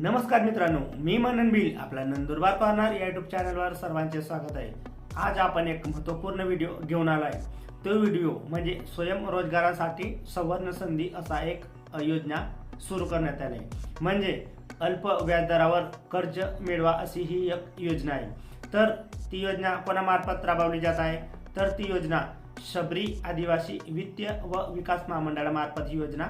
नमस्कार मित्रांनो मी मनन बिल आपला नंदुरबार पाहणार या युट्यूब चॅनलवर सर्वांचे स्वागत आहे. आज आपण एक महत्त्वपूर्ण व्हिडिओ घेऊन आला आहे तो व्हिडिओ म्हणजे स्वयंरोजगारासाठी सवर्ण संधी असा एक योजना सुरू करण्यात आली. आहे म्हणजे अल्प व्याजदरावर कर्ज मिळवा अशी ही एक योजना आहे. तर ती योजना कोणामार्फत राबवली जात आहे? तर ती योजना शबरी आदिवासी वित्तीय व विकास महामंडळामार्फत ही योजना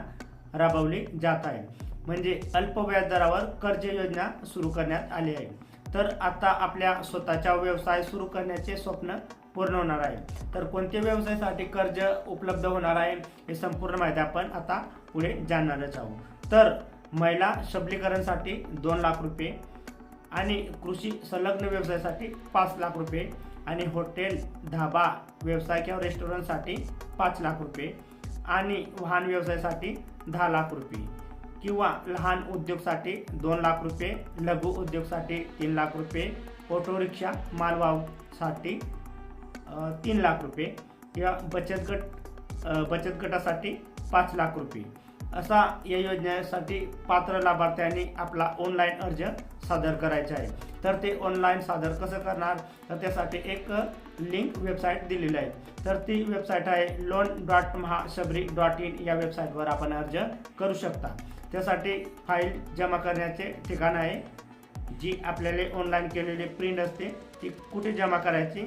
राबवली जात आहे. म्हणजे अल्प व्याजदरावर कर्ज योजना सुरू करण्यात आली आहे. तर आता आपल्या स्वतःचा व्यवसाय सुरू करण्याचे स्वप्न पूर्ण होणार आहे. तर कोणत्या व्यवसायासाठी कर्ज उपलब्ध होणार आहे हे संपूर्ण माहिती आपण आता पुढे जाणणारच आहोत. तर महिला सबलीकरणसाठी दोन लाख रुपये आणि कृषी संलग्न व्यवसायासाठी पाच लाख रुपये आणि हॉटेल धाबा व्यवसाय किंवा रेस्टॉरंटसाठी पाच लाख रुपये आणि वाहन व्यवसायासाठी दहा लाख रुपये. किंवा लहान उद्योगसाठी दोन लाख रुपये लघु उद्योगसाठी तीन लाख रुपये ऑटो रिक्षा मालवाहूसाठी तीन लाख रुपये किंवा बचत गट बचत गटासाठी पाच लाख रुपये. असा या योजनेसाठी पात्र लाभार्थ्यांनी आपला ऑनलाईन अर्ज सादर करायचा आहे. तर ते ऑनलाईन सादर कसं करणार? तर त्यासाठी एक लिंक वेबसाईट दिलेली आहे. तर ती वेबसाईट आहे loan dot Mahashabari dot in या वेबसाईटवर आपण अर्ज करू शकता. त्यासाठी फाईल जमा करण्याचे ठिकाण आहे. जी आपल्याला ऑनलाईन केलेली प्रिंट असते ती कुठे जमा करायची?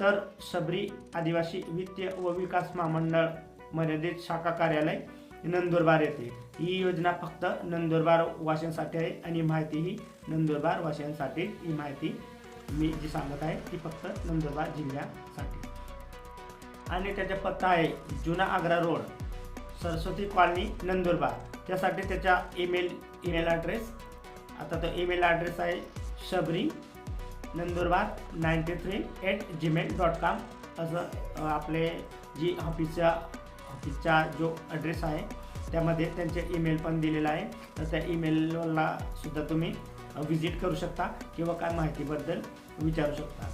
तर शबरी आदिवासी वित्तीय व विकास महामंडळ मर्यादित शाखा कार्यालय नंदुरबार येते. ही योजना फक्त नंदुरबार वाशांसाठी आहे आणि माहिती ही नंदुरबार वाशांसाठी ही माहिती मी जी सांगत आहे ती फक्त नंदुरबार जिल्ह्यासाठी. आणि त्याचा पत्ता आहे जुना आग्रा रोड सरस्वती कॉलनी नंदुरबार. त्यासाठी त्याचा ईमेल ईमेल ॲड्रेस आता तो ईमेल ॲड्रेस आहे Shabari Nandurbar ninety three eight Gmail dot com असं आपले जी ऑफिसच्या ऑफिसचा जो ॲड्रेस आहे त्यामध्ये त्यांचे ईमेल पण दिलेला आहे. तर त्या ईमेलला सुद्धा तुम्ही व्हिजिट करू शकता किंवा काय माहितीबद्दल विचारू शकता.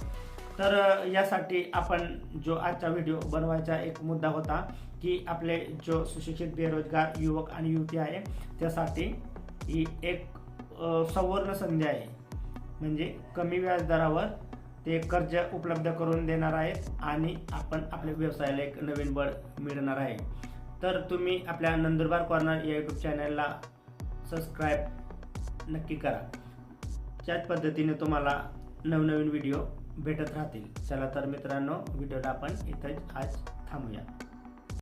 तर यासाठी आपण जो आजचा व्हिडिओ बनवायचा एक मुद्दा होता की आपले जो सुशिक्षित बेरोजगार युवक आणि युवती आहे त्यासाठी ही एक संवर्ण सवर्ण संधी आहे. म्हणजे कमी व्याजदरावर ते कर्ज उपलब्ध करून देणार आहेत आणि आपण आपल्या व्यवसायाला एक नवीन बळ मिळणार आहे. तर तुम्ही आपल्या नंदुरबार कॉर्नर या यूट्यूब चॅनलला सबस्क्राईब नक्की करा. त्याच पद्धतीने तुम्हाला नवनवीन व्हिडिओ भेटत राहतील. चला तर मित्रांनो व्हिडिओला आपण इथंच आज थांबूया.